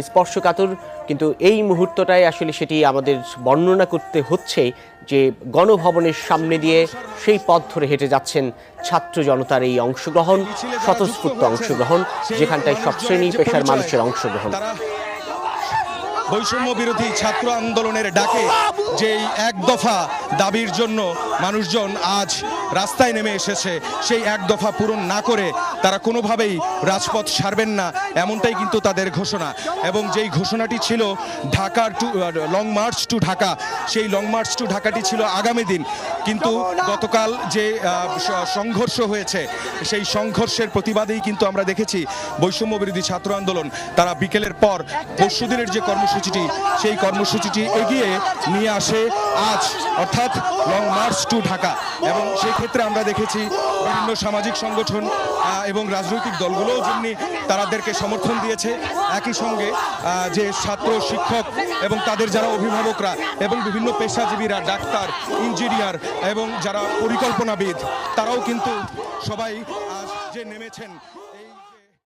স্পর্শকাতর, কিন্তু এই মুহূর্তটাই আসলে সেটি আমাদের বর্ণনা করতে হচ্ছে যে গণভবনের সামনে দিয়ে সেই পথ ধরে হেঁটে যাচ্ছেন ছাত্র জনতার এই অংশগ্রহণ, স্বতঃস্ফূর্ত অংশগ্রহণ, যেখানটায় সব শ্রেণি পেশার মানুষের অংশগ্রহণ। বৈষম্য বিরোধী ছাত্র আন্দোলনের ডাকে যেই এক দফা দাবির জন্য মানুষজন আজ রাস্তায় নেমে এসেছে, সেই এক দফা পূরণ না করে তারা কোনোভাবেই রাজপথ ছাড়বেন না, এমনটাই কিন্তু তাদের ঘোষণা। এবং যেই ঘোষণাটি ছিল ঢাকার to long march to Dhaka, সেই লং মার্চ টু ঢাকাটি ছিল আগামী দিন। কিন্তু গতকাল যে সংঘর্ষ হয়েছে, সেই সংঘর্ষের প্রতিবাদেই কিন্তু আমরা দেখেছি বৈষম্য বিরোধী ছাত্র আন্দোলন। তারা বিকেলের পর পরশুদিনের যে কর্মসূচিটি, সেই কর্মসূচিটি এগিয়ে নিয়ে আসে আজ, অর্থাৎ লং মার্চ টু ঢাকা। এবং সেই ক্ষেত্রে আমরা দেখেছি বিভিন্ন সামাজিক সংগঠন এবং রাজনৈতিক দলগুলোও যেমনি তারাদেরকে সমর্থন দিয়েছে, একই সঙ্গে যে ছাত্র, শিক্ষক এবং তাদের যারা অভিভাবকরা এবং বিভিন্ন পেশাজীবীরা, ডাক্তার, ইঞ্জিনিয়ার এবং যারা পরিকল্পনাবিদ, তারাও কিন্তু সবাই যে নেমেছেন।